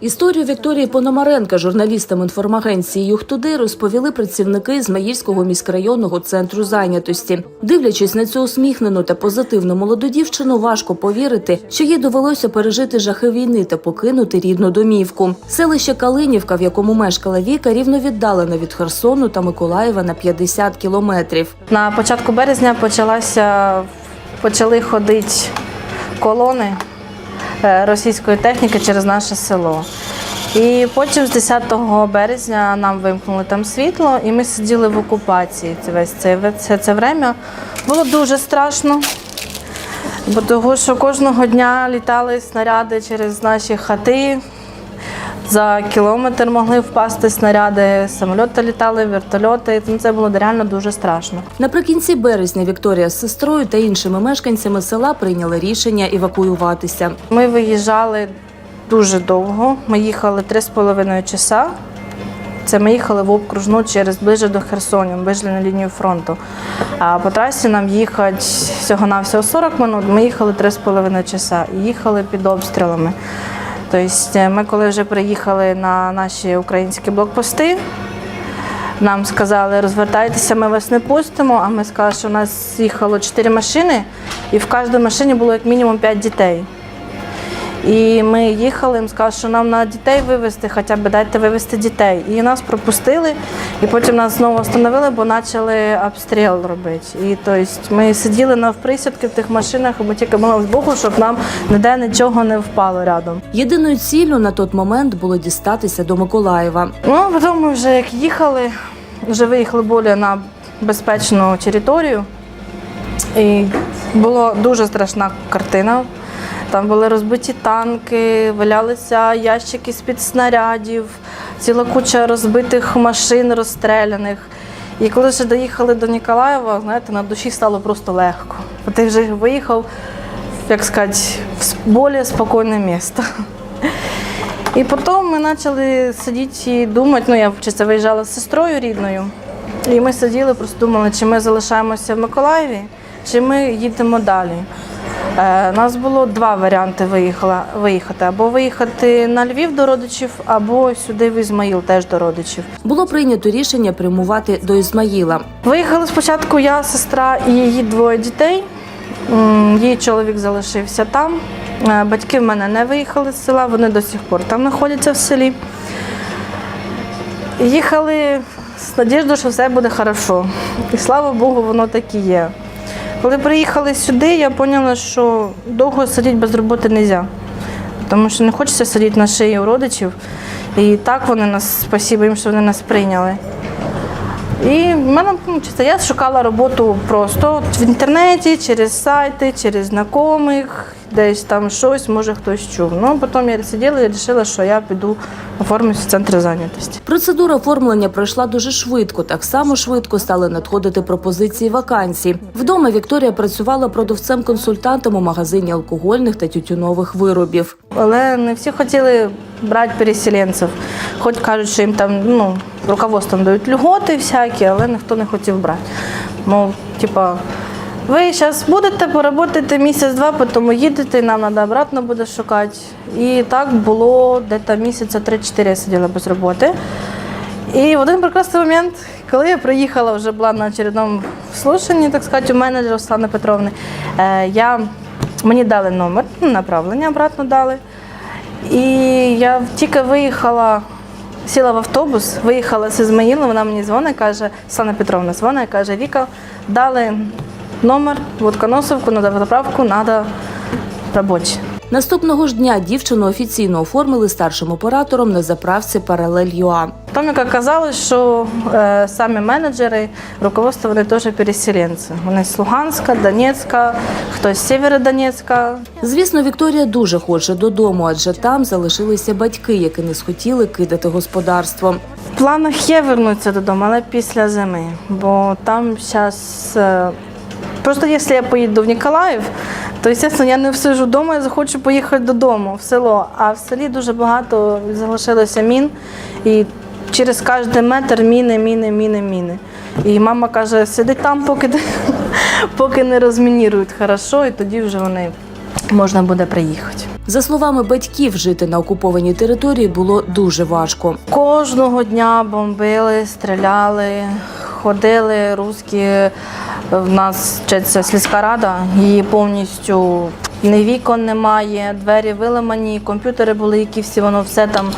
Історію Вікторії Пономаренка журналістам інформагенції «Юхтуди» розповіли працівники Ізмаїльського міськрайонного центру зайнятості. Дивлячись на цю усміхнену та позитивну молоду дівчину, важко повірити, що їй довелося пережити жахи війни та покинути рідну домівку. Селище Калинівка, в якому мешкала Віка, рівно віддалено від Херсону та Миколаєва на 50 кілометрів. На початку березня почалася, почали ходити колони російської техніки через наше село. І потім з 10 березня нам вимкнули там світло, і ми сиділи в окупації це весь це, це, це время. Було дуже страшно, бо того, що кожного дня літали снаряди через наші хати. За кілометр могли впасти снаряди, самольоти літали, вертольоти. Це було реально дуже страшно. Наприкінці березня Вікторія з сестрою та іншими мешканцями села прийняли рішення евакуюватися. Ми виїжджали дуже довго. Ми їхали три з половиною часа. Це ми їхали в окружну через ближче до Херсону, ближче на лінію фронту. А по трасі нам їхати всього-навсього 40 минут. Ми їхали три з половиною часа і їхали під обстрілами. Тобто, ми коли вже приїхали на наші українські блокпости, нам сказали, розвертайтеся, ми вас не пустимо. А ми сказали, що у нас їхало чотири машини, і в кожній машині було як мінімум п'ять дітей. І ми їхали, їм сказали, що нам на дітей вивезти, хоча б дайте вивезти дітей. І нас пропустили, і потім нас знову встановили, бо почали обстріл робити. І тобто, ми сиділи на присідки в тих машинах, ми тільки молились Богу, щоб нам ніде нічого не впало рядом. Єдиною ціллю на той момент було дістатися до Миколаєва. Ну, потім ми вже як їхали, вже виїхали більше на безпечну територію. І була дуже страшна картина. Там були розбиті танки, валялися ящики з-під снарядів, ціла куча розбитих машин, розстріляних. І коли вже доїхали до Ніколаєва, знаєте, на душі стало просто легко. Бо ти вже виїхав, як сказати, в більш спокійне місце. І потім ми почали сидіти і думати, ну я вчиться виїжджала з сестрою рідною, і ми сиділи, просто думали, чи ми залишаємося в Миколаєві, чи ми їдемо далі. Е, У нас було два варіанти виїхала, виїхати: або виїхати на Львів до родичів, або сюди в Ізмаїл теж до родичів. Було прийнято рішення прямувати до Ізмаїла. Виїхали спочатку я, сестра і її двоє дітей. Її чоловік залишився там. Е, Батьки в мене не виїхали з села, вони до сих пор там знаходяться в селі. Їхали з надіждою, що все буде хорошо. І слава Богу, воно так і є. Коли приїхали сюди, я зрозуміла, що довго сидіти без роботи не можна. Тому що не хочеться сидіти на шиї у родичів. І так вони нас, спасибо їм, що вони нас прийняли. І в мене ну, чисто, я шукала роботу просто в інтернеті, через сайти, через знайомих, десь там щось, може хтось чув. Ну, потім я сиділа і вирішила, що я піду оформлюсь в центр зайнятості. Процедура оформлення пройшла дуже швидко. Так само швидко стали надходити пропозиції вакансій. Вдома Вікторія працювала продавцем-консультантом у магазині алкогольних та тютюнових виробів. Але не всі хотіли брати переселенців. Хоч кажуть, що їм там ну, руководством дають льготи всякі, але ніхто не хотів брати. Мов, типа, ви зараз будете поработати місяць-два, потім їдете, і нам треба обратно буде шукати. І так було десь місяця 3-4 я сиділа без роботи. І в один прекрасний момент, коли я приїхала, вже була на очередному слушанні, так сказати, у менеджера Руслани Петровни, е, я, мені дали номер, ну, направлення обратно дали. І я тільки виїхала, сіла в автобус, виїхала з Ізмаїла, вона мені дзвонить, каже, Сана Петровна дзвонить, каже, Віка, дали номер, водконосовку, на заправку, треба робочі. Наступного ж дня дівчину офіційно оформили старшим оператором на заправці Паралель ЮА. Потім як оказалось, що е, самі менеджери, руководство вони теж переселенці. Вони з Луганська, Донецька, хтось з Сєвєродонецька. Звісно, Вікторія дуже хоче додому, адже там залишилися батьки, які не схотіли кидати господарство. В планах є вернутися додому, але після зими, бо там зараз. Просто якщо я поїду в Ніколаїв, то звісно, я не всижу вдома, я захочу поїхати додому в село. А в селі дуже багато залишилося мін, і через кожен метр міни, міни, міни, міни. І мама каже, сиди там, поки, поки не розмінірують хорошо, і тоді вже вони можна буде приїхати. За словами батьків, жити на окупованій території було дуже важко. Кожного дня бомбили, стріляли, ходили русські. В нас вчиться сільська рада, її повністю ні вікон немає, двері виламані, комп'ютери були, які всі воно все там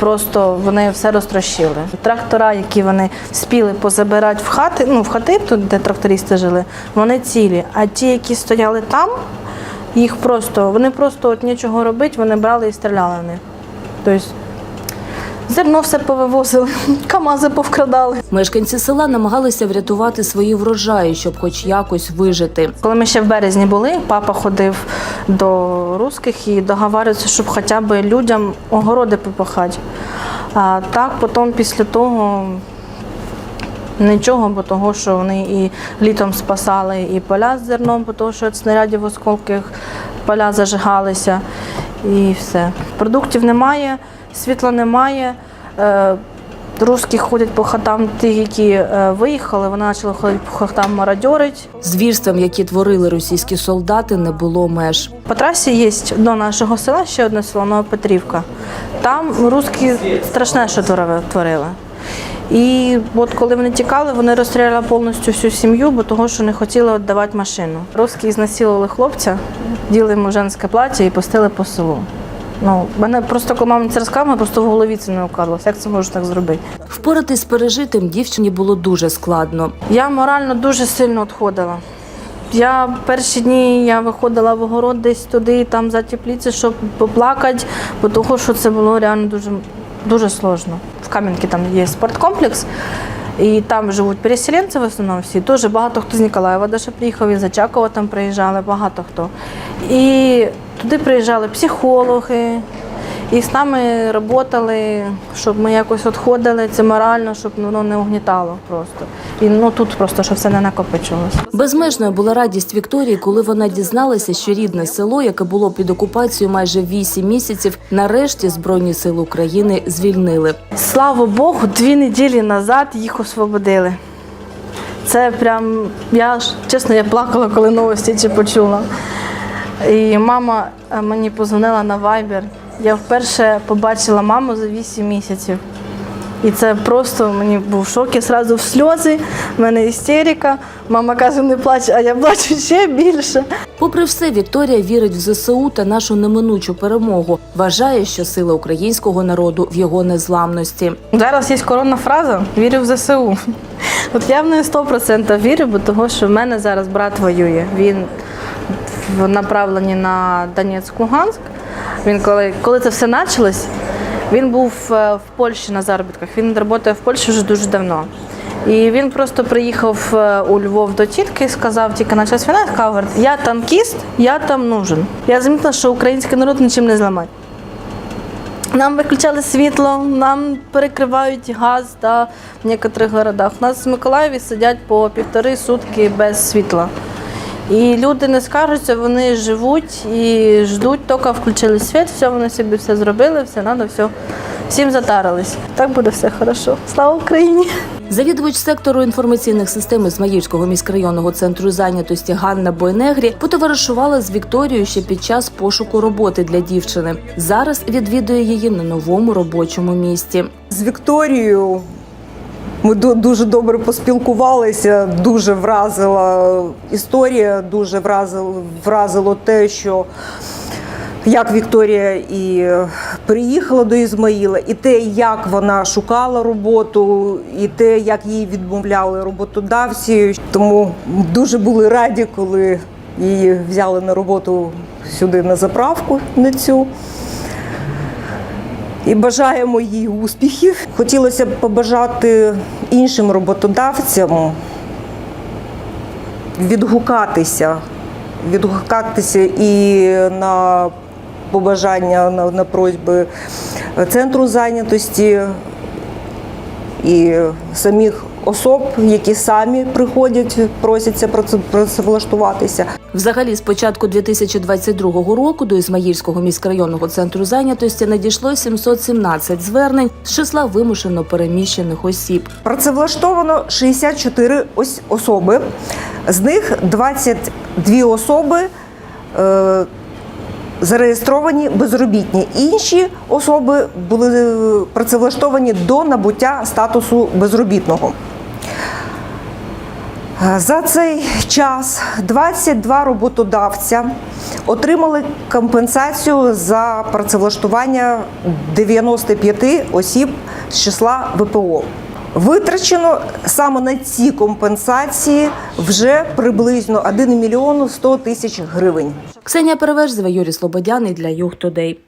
просто вони все розтрощили. Трактора, які вони спіли позабирати в хати, ну в хати, тут де трактористи жили, вони цілі. А ті, які стояли там, їх просто вони просто от нічого робити, вони брали і стріляли в них. Тобто Зерно все повивозили, камази повкрадали. Мешканці села намагалися врятувати свої врожаї, щоб хоч якось вижити. Коли ми ще в березні були, папа ходив до русських і договарювався, щоб хоча б людям огороди попахати. А так потім після того нічого, бо того, що вони і літом спасали і поля з зерном, бо того, що від снарядів осколків поля зажигалися і все. Продуктів немає, світла немає. Русські ходять по хатам, ті, які е, виїхали, вони почали ходити по хатам мародьорить. Звірствам, які творили російські солдати, не було меж. По трасі є до нашого села ще одне село Новопетрівка. Там русські страшне, що творили- творили. І от коли вони тікали, вони розстріляли повністю всю сім'ю, бо того, що не хотіли віддавати машину. Русські знасилували хлопця, діли йому женське плаття і пустили по селу. Ну, мене просто коли мама це розказала, просто в голові це не вкладалося. Як це можна так зробити? Впоратись з пережитим дівчині було дуже складно. Я морально дуже сильно відходила. Я перші дні я виходила в огород десь туди, там за тепліці, щоб поплакати, бо того, що це було реально дуже, дуже сложно. В Кам'янці там є спорткомплекс, і там живуть переселенці в основному всі. Дуже багато хто з Ніколаєва даже приїхав, із Очакова там приїжджали, багато хто. І туди приїжджали психологи, і з нами працювали, щоб ми якось відходили це морально, щоб воно не угнітало просто. І ну тут просто щоб це не накопичувалося. Безмежною була радість Вікторії, коли вона дізналася, що рідне село, яке було під окупацією майже 8 місяців, нарешті Збройні сили України звільнили. Слава Богу, дві неділі назад їх освободили. Це прям, я чесно, я плакала, коли новості ці почула. І мама е, мені позвонила на Viber. Я вперше побачила маму за 8 місяців. І це просто мені був шок, я одразу в сльози, в мене істерика. Мама каже, не плач, а я плачу ще більше. Попри все, Вікторія вірить в ЗСУ та нашу неминучу перемогу. Вважає, що сила українського народу в його незламності. Зараз є коронна фраза Вірю в ЗСУ. От я в неї 100% вірю, бо того, що в мене зараз брат воює. Він в направленні на Донецьк Луганськ. Він коли, коли це все почалось, він був е, в Польщі на заробітках. Він працює в Польщі вже дуже давно. І він просто приїхав е, у Львов до тітки сказав, тільки на час війни, сказав, я танкіст, я там нужен. Я замітила, що український народ нічим не зламать. Нам виключали світло, нам перекривають газ да, в деяких городах. У нас в Миколаєві сидять по півтори сутки без світла. І люди не скаржаться, вони живуть і ждуть, тільки включили світ, все, вони собі все зробили, все треба, все. Всім затарились. Так буде все хорошо. Слава Україні! Завідувач сектору інформаційних систем Ізмаїльського міськрайонного центру зайнятості Ганна Бойнегрі потоваришувала з Вікторією ще під час пошуку роботи для дівчини. Зараз відвідує її на новому робочому місці. З Вікторією ми ду- дуже добре поспілкувалися, дуже вразила історія, дуже вразило, вразило те, що як Вікторія і приїхала до Ізмаїла, і те, як вона шукала роботу, і те, як їй відмовляли роботодавці. Тому дуже були раді, коли її взяли на роботу сюди на заправку на цю і бажаємо їй успіхів. Хотілося б побажати іншим роботодавцям відгукатися, відгукатися і на побажання, на, на просьби центру зайнятості і самих особ, які самі приходять, просяться праце- працевлаштуватися. Взагалі, з початку 2022 року до Ізмаїльського міськрайонного центру зайнятості надійшло 717 звернень з числа вимушено переміщених осіб. Працевлаштовано 64 ось особи, з них 22 особи е, зареєстровані безробітні. Інші особи були е, працевлаштовані до набуття статусу безробітного. За цей час 22 роботодавця отримали компенсацію за працевлаштування 95 осіб з числа ВПО. Витрачено саме на ці компенсації вже приблизно 1 мільйон 100 тисяч гривень. Ксенія Переверзева, Юрій Слободяний для Юг Тудей.